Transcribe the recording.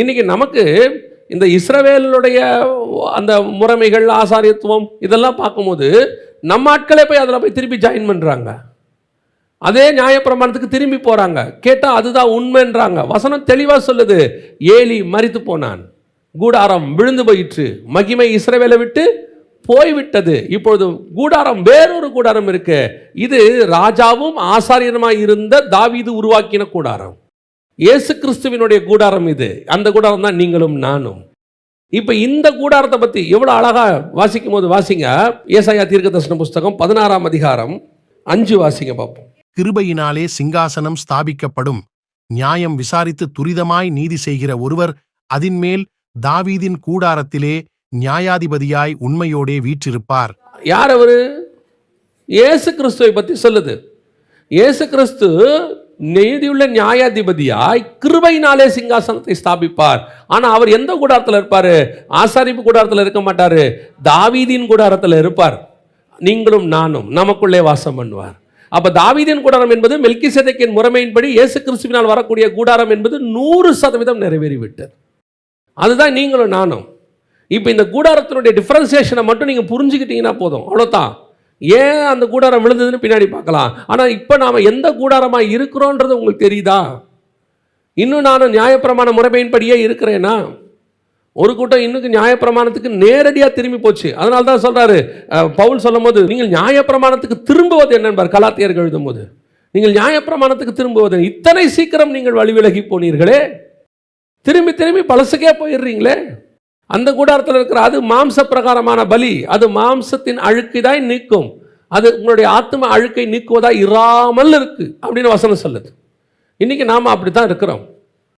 இன்றைக்கி நமக்கு இந்த இஸ்ரவேலுடைய அந்த முறைமைகள் ஆசாரியத்துவம் இதெல்லாம் பார்க்கும்போது நம்ம ஆட்களே போய் அதில் போய் திருப்பி ஜாயின் பண்ணுறாங்க அதே நியாயப்பிரமாணத்துக்கு திரும்பி போகிறாங்க கேட்டால் அதுதான் உண்மைன்றாங்க. வசனம் தெளிவாக சொல்லுது. ஏலி மறித்து போனான். கூடாரம் விழுந்து போயிற்று. மகிமை இஸ்ரவேலை விட்டு போய்விட்டது. இப்பொழுது கூடாரம் வேறொரு கூடாரம் இருக்கு. இது ராஜாவும் ஆசாரியனமாக இருந்த தாவீது உருவாக்கின கூடாரம். இயேசு கிறிஸ்துவினுடைய கூடாரம் இது. அந்த கூடாரம் தான் நீங்களும் நானும். இப்போ இந்த கூடாரத்தை பற்றி எவ்வளோ அழகா வாசிக்கும் போது வாசிங்க. ஏசாயா தீர்க்கதர்சன புஸ்தகம் பதினாறாம் அதிகாரம் அஞ்சு வாசிங்க பார்ப்போம். கிருபையினாலே சிங்காசனம் ஸ்தாபிக்கப்படும். நியாயம் விசாரித்து துரிதமாய் நீதி செய்கிற ஒருவர் அதின்மேல் தாவீதின் கூடாரத்திலே நியாயாதிபதியாய் உண்மையோடே வீற்றிருப்பார். யார் அவரு? இயேசு கிறிஸ்துவை பற்றி சொல்லுது. இயேசு கிறிஸ்து நீதியுள்ள நியாயாதிபதியாய் கிருபையினாலே சிங்காசனத்தை ஸ்தாபிப்பார். ஆனால் அவர் எந்த கூடாரத்தில் இருப்பார்? ஆசாரிப்பு கூடாரத்தில் இருக்க மாட்டார். தாவீதின் கூடாரத்தில் இருப்பார். நீங்களும் நானும் நமக்குள்ளே வாசம் பண்ணுவார். அப்போ தாவீதின் கூடாரம் என்பது மெல்கி மெல்கிசேதேக்கின் முறைமையின்படி இயேசு கிறிஸ்துவினால் வரக்கூடிய கூடாரம் என்பது நூறு சதவீதம் நிறைவேறிவிட்டது. அதுதான் நீங்களும் நானும். இப்போ இந்த கூடாரத்தினுடைய டிஃப்ரென்சியேஷனை மட்டும் நீங்கள் புரிஞ்சுக்கிட்டீங்கன்னா போதும். அவ்வளோதான் ஏன் அந்த கூடாரம் விழுந்ததுன்னு பின்னாடி பார்க்கலாம். ஆனால் இப்போ நாம் எந்த கூடாரமாக இருக்கிறோன்றது உங்களுக்கு தெரியுதா? இன்னும் நான் நியாயப்பிரமாண முறைமையின்படியே இருக்கிறேன்னா ஒரு கூட்டம் இன்னும் நியாயப்பிரமாணத்துக்கு நேரடியாக திரும்பி போச்சு. அதனால தான் சொல்கிறாரு பவுல் சொல்லும்போது நீங்கள் நியாயப்பிரமாணத்துக்கு திரும்புவது என்னென்பார்? கலாத்தியர்கள் எழுதும்போது. நீங்கள் நியாயப்பிரமாணத்துக்கு திரும்புவது இத்தனை சீக்கிரம் நீங்கள் வழி விலகி போனீர்களே? திரும்பி திரும்பி பழசுக்கே போயிடுறீங்களே? அந்த கூடாரத்தில் இருக்கிற அது மாம்ச பிரகாரமான பலி. அது மாம்சத்தின் அழுக்கை தான் நீக்கும். அது உங்களுடைய ஆத்ம அழுக்கை நீக்குவதா இராமல் இருக்கு. அப்படின்னு வசனம் சொல்லுது. இன்னைக்கு நாம அப்படி தான் இருக்கிறோம்.